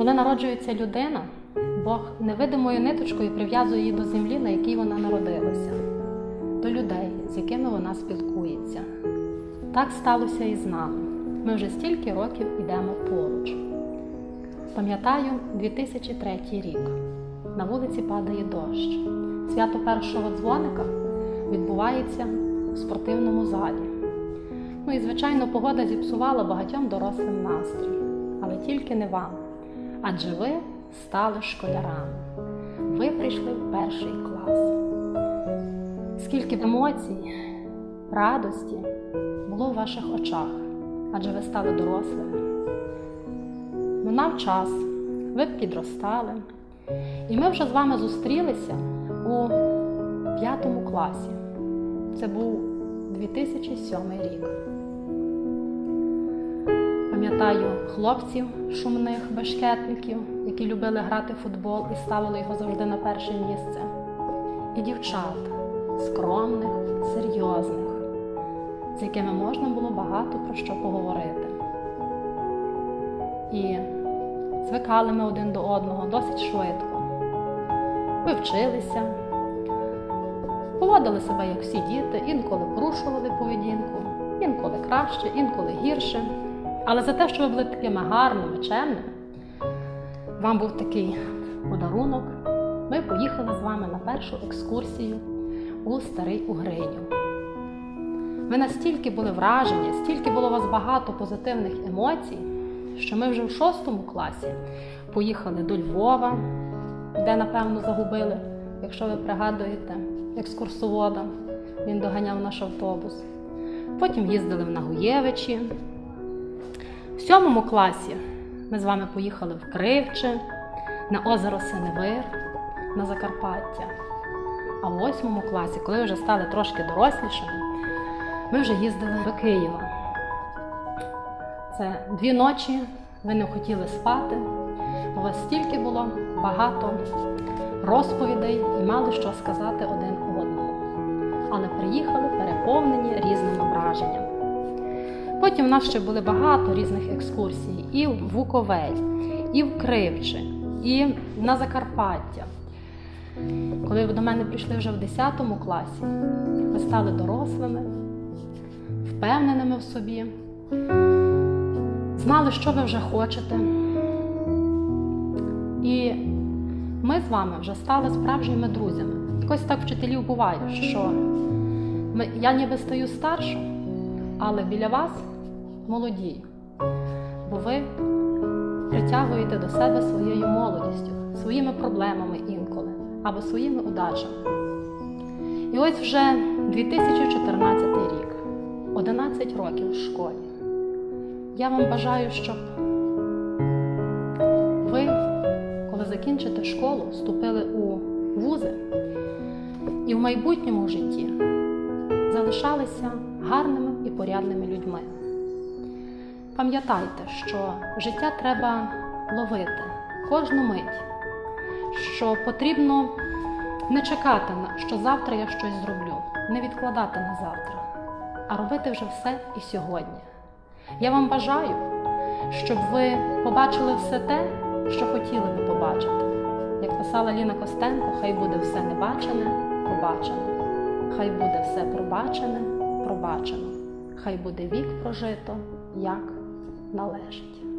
Коли народжується людина, Бог невидимою ниточкою прив'язує її до землі, на якій вона народилася, до людей, з якими вона спілкується. Так сталося і з нами. Ми вже стільки років йдемо поруч. Пам'ятаю 2003 рік. На вулиці падає дощ. Свято першого дзвоника відбувається в спортивному залі. Ну і, звичайно, погода зіпсувала багатьом дорослим настрій, але тільки не вам. Адже ви стали школярами. Ви прийшли в перший клас. Скільки емоцій, радості було в ваших очах, адже ви стали дорослими. Минав час, ви підростали, і ми вже з вами зустрілися у п'ятому класі. Це був 2007 рік. Пам'ятаю хлопців шумних бешкетників, які любили грати в футбол і ставили його завжди на перше місце. І дівчат скромних, серйозних, з якими можна було багато про що поговорити. І звикали ми один до одного досить швидко. Ви вчилися, поводили себе як всі діти, інколи порушували поведінку, інколи краще, інколи гірше. Але за те, що ви були такими гарними, чемними, вам був такий подарунок. Ми поїхали з вами на першу екскурсію у старий Угриню. Ви настільки були вражені, стільки було у вас багато позитивних емоцій, що ми вже в шостому класі поїхали до Львова, де, напевно, загубили, якщо ви пригадуєте, екскурсовода. Він доганяв наш автобус. Потім їздили в Нагуєвичі. В сьомому класі ми з вами поїхали в Кривче, на озеро Синевир, на Закарпаття. А в восьмому класі, коли вже стали трошки дорослішими, ми вже їздили до Києва. Це дві ночі ви не хотіли спати, у вас стільки було багато розповідей і мали що сказати один одному. Але приїхали переповнені різними враженнями. Потім в нас ще були багато різних екскурсій і в Буковель, і в Кривче, і на Закарпаття. Коли до мене прийшли вже в 10 класі, ви стали дорослими, впевненими в собі, знали, що ви вже хочете. І ми з вами вже стали справжніми друзями. Якось так вчителів буває, що ми, я ніби стаю старша, але біля вас молодію, бо ви притягуєте до себе своєю молодістю, своїми проблемами інколи або своїми удачами. І ось вже 2014 рік, 11 років в школі. Я вам бажаю, щоб ви, коли закінчите школу, вступили у вузи і в майбутньому житті залишалися гарними і порядними людьми. Пам'ятайте, що життя треба ловити кожну мить, що потрібно не чекати, що завтра я щось зроблю, не відкладати на завтра, а робити вже все і сьогодні. Я вам бажаю, щоб ви побачили все те, що хотіли би побачити. Як писала Ліна Костенко, хай буде все небачене, побачене, хай буде все пробачене, пробачено, хай буде вік прожито, як належить.